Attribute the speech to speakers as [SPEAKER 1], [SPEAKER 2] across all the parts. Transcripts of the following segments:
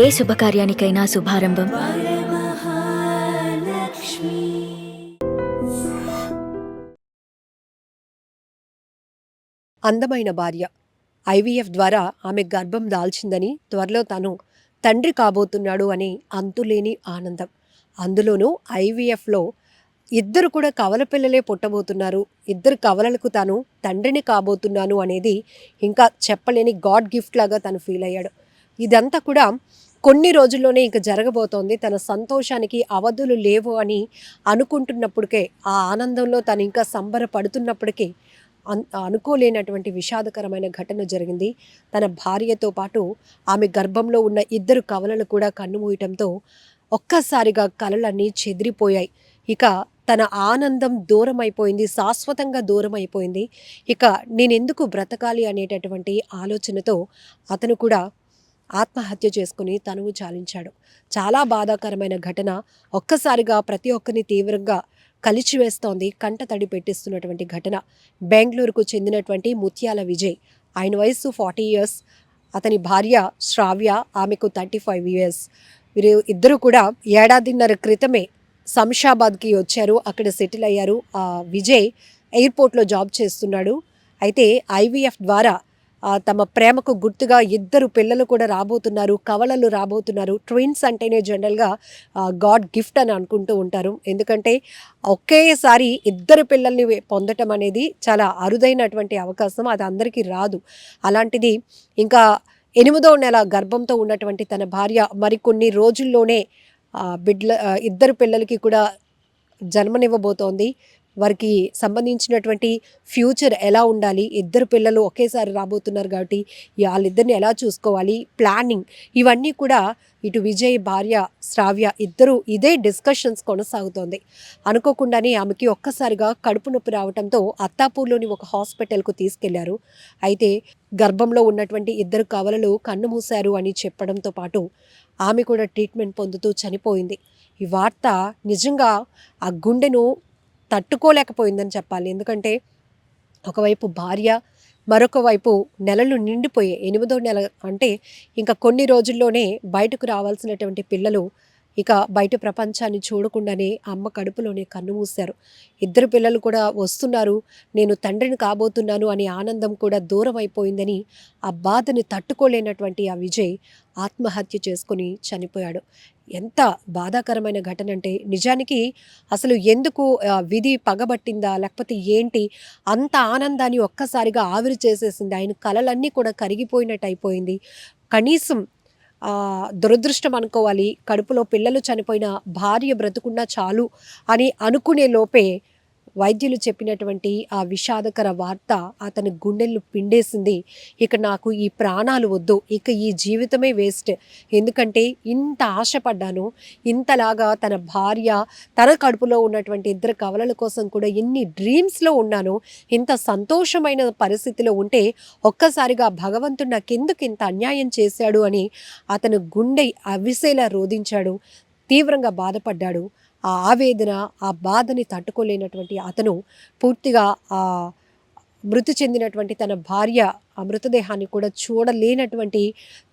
[SPEAKER 1] ఏ శుభకార్యానికైనా శుభారంభం.
[SPEAKER 2] అందమైన భార్య. ఐవీఎఫ్ ద్వారా ఆమె గర్భం దాల్చిందని త్వరలో తాను తండ్రి కాబోతున్నాడు అని అంతులేని ఆనందం. అందులోనూ ఐవీఎఫ్లో ఇద్దరు కూడా కవల పిల్లలే పుట్టబోతున్నారు. ఇద్దరు కవలలకు తాను తండ్రిని కాబోతున్నాను అనేది ఇంకా చెప్పలేని గాడ్ గిఫ్ట్ లాగా తను ఫీల్ అయ్యాడు. ఇదంతా కూడా కొన్ని రోజుల్లోనే ఇంక జరగబోతోంది. తన సంతోషానికి అవధులు లేవు అని అనుకుంటున్నప్పటికే ఆ ఆనందంలో తను ఇంకా సంబరపడుతున్నప్పటికీ అనుకోలేనటువంటి విషాదకరమైన ఘటన జరిగింది. తన భార్యతో పాటు ఆమె గర్భంలో ఉన్న ఇద్దరు కవలలు కూడా కన్నుమూయటంతో ఒక్కసారిగా కలలన్నీ చెదిరిపోయాయి. ఇక తన ఆనందం దూరం అయిపోయింది శాశ్వతంగా దూరం అయిపోయింది ఇక నేనెందుకు బ్రతకాలి అనేటటువంటి ఆలోచనతో అతను కూడా ఆత్మహత్య చేసుకుని తనువు చాలించాడు. చాలా బాధాకరమైన ఘటన ఒక్కసారిగా ప్రతి ఒక్కరిని తీవ్రంగా కలిచివేస్తోంది కంట తడి పెట్టిస్తున్నటువంటి ఘటన. బెంగళూరుకు చెందినటువంటి ముత్యాల విజయ్. ఆయన వయస్సు ఫార్టీ ఇయర్స్. అతని భార్య శ్రావ్య ఆమెకు థర్టీ ఫైవ్ ఇయర్స్. వీరు ఇద్దరు కూడా ఏడాదిన్నర క్రితమే శంషాబాద్కి వచ్చారు. అక్కడ సెటిల్ అయ్యారు. ఆ విజయ్ ఎయిర్పోర్ట్లో జాబ్ చేస్తున్నాడు. అయితే ఐవీఎఫ్ ద్వారా తమ ప్రేమకు గుర్తుగా ఇద్దరు పిల్లలు కూడా రాబోతున్నారు కవలలు రాబోతున్నారు. ట్విన్స్ అంటేనే జనరల్గా గాడ్ గిఫ్ట్ అని అనుకుంటూ ఉంటారు. ఎందుకంటే ఒకేసారి ఇద్దరు పిల్లల్ని పొందటం అనేది చాలా అరుదైనటువంటి అవకాశం అది అందరికీ రాదు. అలాంటిది ఇంకా ఎనిమిదో నెల గర్భంతో ఉన్నటువంటి తన భార్య మరికొన్ని రోజుల్లోనే బిడ్ల ఇద్దరు పిల్లలకి కూడా జన్మనివ్వబోతోంది. వారికి సంబంధించినటువంటి ఫ్యూచర్ ఎలా ఉండాలి? ఇద్దరు పిల్లలు ఒకేసారి రాబోతున్నారు కాబట్టి వాళ్ళిద్దరిని ఎలా చూసుకోవాలి? ప్లానింగ్ ఇవన్నీ కూడా ఇటు విజయ్ భార్య శ్రావ్య ఇద్దరు ఇదే డిస్కషన్స్ కొనసాగుతోంది. అనుకోకుండానే ఆమెకి ఒక్కసారిగా కడుపు నొప్పి రావడంతో అత్తాపూర్లోని ఒక హాస్పిటల్కు తీసుకెళ్ళారు. అయితే గర్భంలో ఉన్నటువంటి ఇద్దరు కవలలు కన్ను మూశారు అని చెప్పడంతో పాటు ఆమె కూడా ట్రీట్మెంట్ పొందుతూ చనిపోయింది. ఈ వార్త నిజంగా ఆ గుండెను తట్టుకోలేకపోయిందని చెప్పాలి. ఎందుకంటే ఒకవైపు భార్య మరొక వైపు నెలలు నిండిపోయే ఎనిమిదో నెల అంటే ఇంకా కొన్ని రోజుల్లోనే బయటకు రావాల్సినటువంటి పిల్లలు ఇక బయట ప్రపంచాన్ని చూడకుండానే అమ్మ కడుపులోనే కన్ను మూశారు. ఇద్దరు పిల్లలు కూడా వస్తున్నారు. నేను తండ్రిని కాబోతున్నాను అనే ఆనందం కూడా దూరం అయిపోయిందని ఆ బాధని తట్టుకోలేనటువంటి ఆ విజయ్ ఆత్మహత్య చేసుకుని చనిపోయాడు. ఎంత బాధాకరమైన ఘటన అంటే నిజానికి అసలు ఎందుకు విధి పగబట్టిందా లేకపోతే ఏంటి అంత ఆనందాన్ని ఒక్కసారిగా ఆవిరి చేసేసింది. ఆయన కలలన్నీ కూడా కరిగిపోయినట్టు అయిపోయింది కనీసం దురదృష్టం అనుకోవాలి. కడుపులో పిల్లలు చనిపోయిన భార్య బ్రతుకున్నా చాలు అని అనుకునే లోపే వైద్యులు చెప్పినటువంటి ఆ విషాదకర వార్త అతని గుండెలు పిండేసింది. ఇక నాకు ఈ ప్రాణాలు వద్దు. ఇక ఈ జీవితమే వేస్ట్. ఎందుకంటే ఇంత ఆశపడ్డాను. ఇంతలాగా తన భార్య తన కడుపులో ఉన్నటువంటి ఇద్దరు కవలల కోసం కూడా ఎన్ని డ్రీమ్స్లో ఉన్నాను. ఇంత సంతోషమైన పరిస్థితిలో ఉంటే ఒక్కసారిగా భగవంతుడు నాకెందుకు ఇంత అన్యాయం చేశాడు అని అతను గుండె అవిసేలా రోధించాడు. తీవ్రంగా బాధపడ్డాడు. ఆ ఆవేదన ఆ బాధని తట్టుకోలేనటువంటి అతను పూర్తిగా ఆ మృతి చెందినటువంటి తన భార్య ఆ మృతదేహాన్ని కూడా చూడలేనటువంటి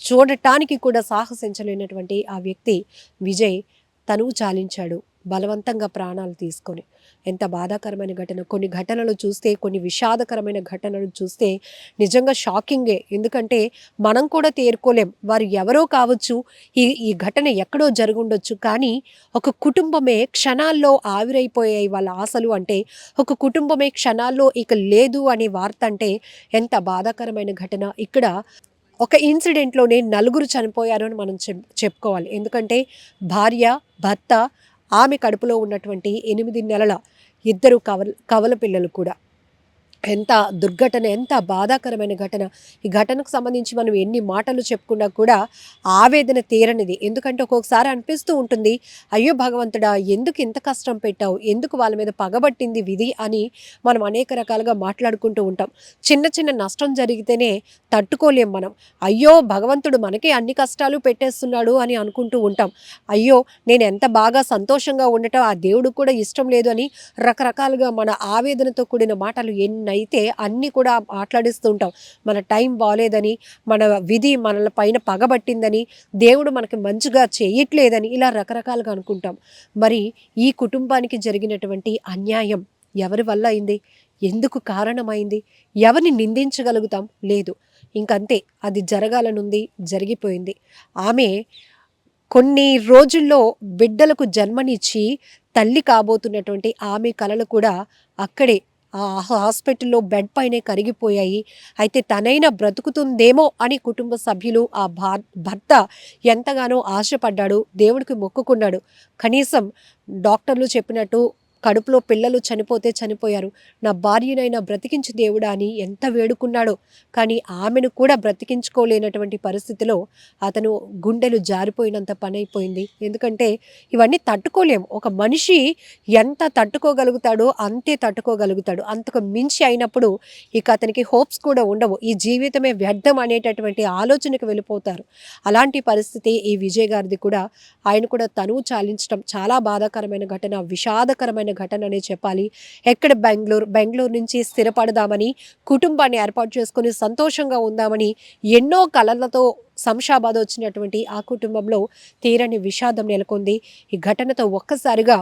[SPEAKER 2] చూడటానికి కూడా సాహసించలేనటువంటి ఆ వ్యక్తి విజయ్ తనువు చాలించాడు. బలవంతంగా ప్రాణాలు తీసుకొని ఎంత బాధాకరమైన ఘటన. కొన్ని ఘటనలు చూస్తే కొన్ని విషాదకరమైన ఘటనలు చూస్తే నిజంగా షాకింగే. ఎందుకంటే మనం కూడా తేరుకోలేం. వారు ఎవరో కావచ్చు ఈ ఈ ఘటన ఎక్కడో జరుగుండొచ్చు. కానీ ఒక కుటుంబమే క్షణాల్లో ఆవిరైపోయాయి వాళ్ళ ఆశలు అంటే ఒక కుటుంబమే క్షణాల్లో ఇక లేదు అనే వార్త అంటే ఎంత బాధాకరమైన ఘటన. ఇక్కడ ఒక ఇన్సిడెంట్లోనే నలుగురు చనిపోయారు అని మనం చెప్ చెప్పుకోవాలి. ఎందుకంటే భార్య భర్త ఆమె కడుపులో ఉన్నటువంటి ఎనిమిది నెలల ఇద్దరు కవల కవల పిల్లలు కూడా. ఎంత దుర్ఘటన ఎంత బాధాకరమైన ఘటన. ఈ ఘటనకు సంబంధించి మనం ఎన్ని మాటలు చెప్పుకున్నా కూడా ఆవేదన తీరనిది. ఎందుకంటే ఒక్కొక్కసారి అనిపిస్తూ ఉంటుంది అయ్యో భగవంతుడా ఎందుకు ఇంత కష్టం పెట్టావు? ఎందుకు వాళ్ళ మీద పగబట్టింది విధి? అని మనం అనేక రకాలుగా మాట్లాడుకుంటూ ఉంటాం. చిన్న చిన్న నష్టం జరిగితేనే తట్టుకోలేం మనం. అయ్యో భగవంతుడు మనకే అన్ని కష్టాలు పెట్టేస్తున్నాడు అని అనుకుంటూ ఉంటాం. అయ్యో నేను ఎంత బాగా సంతోషంగా ఉండటం ఆ దేవుడికి కూడా ఇష్టం లేదు అని రకరకాలుగా మన ఆవేదనతో కూడిన మాటలు ఎన్ని అయితే అన్నీ కూడా మాట్లాడిస్తూ ఉంటాం. మన టైం బాగాలేదని మన విధి మనల పైన పగబట్టిందని దేవుడు మనకి మంచిగా చేయట్లేదని ఇలా రకరకాలుగా అనుకుంటాం. మరి ఈ కుటుంబానికి జరిగినటువంటి అన్యాయం ఎవరి వల్ల అయింది? ఎందుకు కారణమైంది? ఎవరిని నిందించగలుగుతాం? లేదు. ఇంకంతే. అది జరగాలనుంది జరిగిపోయింది. ఆమె కొన్ని రోజుల్లో బిడ్డలకు జన్మనిచ్చి తల్లి కాబోతున్నటువంటి ఆమె కళలు కూడా అక్కడే హాస్పిటల్లో బెడ్ పైనే కరిగిపోయాయి. అయితే తనైనా బ్రతుకుతుందేమో అని కుటుంబ సభ్యులు ఆ భర్త ఎంతగానో ఆశపడ్డాడు. దేవుడికి మొక్కుకున్నాడు. కనీసం డాక్టర్లు చెప్పినట్టు కడుపులో పిల్లలు చనిపోతే చనిపోయారు. నా భార్యనైనా బ్రతికించి దేవుడా అని ఎంత వేడుకున్నాడో. కానీ ఆమెను కూడా బ్రతికించుకోలేనటువంటి పరిస్థితిలో అతను గుండెలు జారిపోయినంత పని అయిపోయింది ఎందుకంటే ఇవన్నీ తట్టుకోలేము. ఒక మనిషి ఎంత తట్టుకోగలుగుతాడో అంతే తట్టుకోగలుగుతాడు. అంతకు మించి అయినప్పుడు ఇక అతనికి హోప్స్ కూడా ఉండవు. ఈ జీవితమే వ్యర్థం అనేటటువంటి ఆలోచనకు వెళ్ళిపోతారు. అలాంటి పరిస్థితి ఈ విజయ్ గారిది కూడా. ఆయన కూడా తనువు చాలించడం చాలా బాధాకరమైన ఘటన విషాదకరమైన ఘటన ఘటననే చెప్పాలి. ఎక్కడ బెంగళూరు బెంగళూరు నుంచి స్థిరపడదామని కుటుంబాన్ని ఏర్పాటు చేసుకుని సంతోషంగా ఉందామని ఎన్నో కలలతో శంషాబాద్ వచ్చినటువంటి ఆ కుటుంబంలో తీరని విషాదం నెలకొంది. ఈ ఘటనతో ఒక్కసారిగా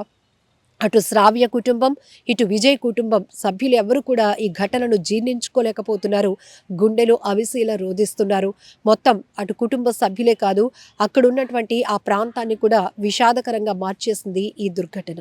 [SPEAKER 2] అటు శ్రావ్య కుటుంబం ఇటు విజయ్ కుటుంబం సభ్యులు ఎవరు కూడా ఈ ఘటనను జీర్ణించుకోలేకపోతున్నారు. గుండెలు అవిసీల రోధిస్తున్నారు. మొత్తం అటు కుటుంబ సభ్యులే కాదు అక్కడ ఉన్నటువంటి ఆ ప్రాంతాన్ని కూడా విషాదకరంగా మార్చేసింది ఈ దుర్ఘటన.